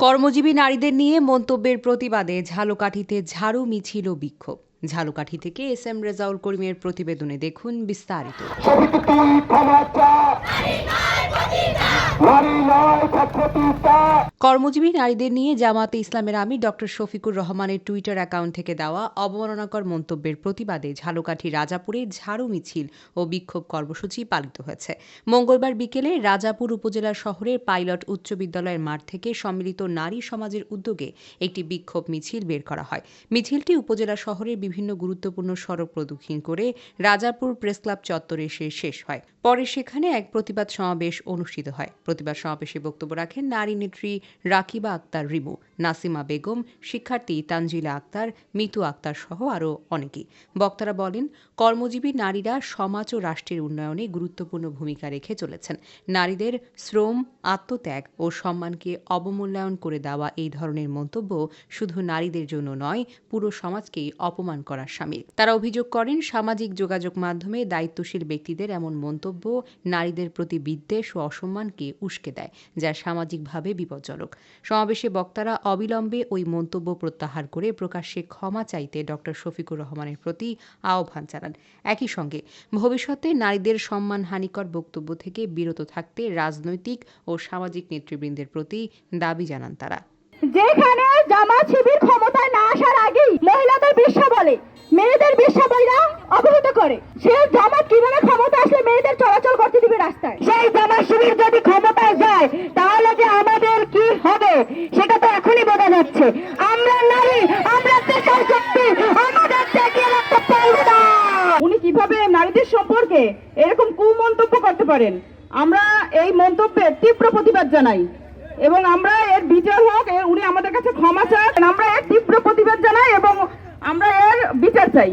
কর্মজীবী নারীদের নিয়ে মন্তব্যের প্রতিবাদে ঝালকাঠিতে ঝাড়ু মিছিল ও বিক্ষোভ। ঝালকাঠি থেকে এস এম রেজাউল করিমের প্রতিবেদনে দেখুন বিস্তারিত শহীদ তুই ক্ষমতা নারী নয় ছাত্রপিতা কর্মজীবী নারীদের নিয়ে জামাতে ইসলামের আমি ডক্টর শফিকুর রহমানের টুইটার অ্যাকাউন্ট থেকে দেওয়া অবমাননাকর মন্তব্যের প্রতিবাদে ঝালকাঠি রাজাপুরে ঝাড়ু মিছিল ও বিক্ষোভ কর্মসূচি পালিত হয়েছে। মঙ্গলবার বিকেলে রাজাপুর উপজেলা শহরের পাইলট উচ্চ বিদ্যালয়ের মাঠ থেকে সম্মিলিত নারী সমাজের উদ্যোগে একটি বিক্ষোভ মিছিল বের করা হয়। মিছিলটি উপজেলা শহরের বিভিন্ন গুরুত্বপূর্ণ সড়ক প্রদক্ষিণ করে রাজাপুর প্রেসক্লাব চত্বরে এসে শেষ হয়। পরে সেখানে এক প্রতিবাদ সমাবেশ অনুষ্ঠিত হয়। প্রতিবাদ সমাবেশে বক্তব্য রাখেন নারী নেত্রী রাকিবা আক্তার রিমু, নাসিমা বেগম, শিক্ষার্থী তানজিলা আক্তার, মিতু আক্তার সহ আরও অনেকে বক্তারা বলেন, কর্মজীবী নারীরা সমাজ ও রাষ্ট্রের উন্নয়নে গুরুত্বপূর্ণ ভূমিকা রেখে চলেছেন। নারীদের শ্রম, আত্মত্যাগ ও সম্মানকে অবমূল্যায়ন করে দেওয়া এই ধরনের মন্তব্য শুধু নারীদের জন্য নয়, পুরো সমাজকেই অপমান করার সামিল। তারা অভিযোগ করেন, সামাজিক যোগাযোগ মাধ্যমে দায়িত্বশীল ব্যক্তিদের এমন মন্তব্য নারীদের প্রতি বিদ্বেষ ও অসম্মানকে উস্কে দেয়, যা সামাজিকভাবে বিপজ্জনক। সমাবেশে বক্তারা অবিলম্বে ওই মন্তব্য প্রত্যাহার করে প্রকাশ্যে ক্ষমা চাইতে ডক্টর শফিকুর রহমানের প্রতি আহ্বান জানান। একই সঙ্গে, ভবিষ্যতে নারীদের সম্মানহানিকর বক্তব্য থেকে বিরত থাকতে রাজনৈতিক ও সামাজিক নেতৃবৃন্দের প্রতি দাবি জানান তারা। যেখানে জামাত শিবির ক্ষমতায় না আসার আগেই মহিলাদের বিশ্বা বলে মেয়েদের বিশ্বা বইরা অবহিত করে। সে কীভাবে ক্ষমতা আসলে মেয়েদের চলাচল করতে দিবে রাস্তায়। সেই জামাত শিবির যদি ক্ষমতায় যায় তাহলে যে আমাদের কি হবে? সেটা তো এখনই বোঝা যাচ্ছে। আমরা নারী আমরা দেশের শক্তি আমাদের ঠেকিয়ে রাখতে পারবে না উনি কীভাবে নারীদের সম্পর্কে এরকম কুমন্তব্য করতে পারেন? আমরা এই মন্তব্যের তীব্র প্রতিবাদ জানাই। এবং আমরা এর বিচার হোক উনি আমাদের কাছে ক্ষমা চান। আমরা এর তীব্র প্রতিবাদ জানাই এবং আমরা এর বিচার চাই।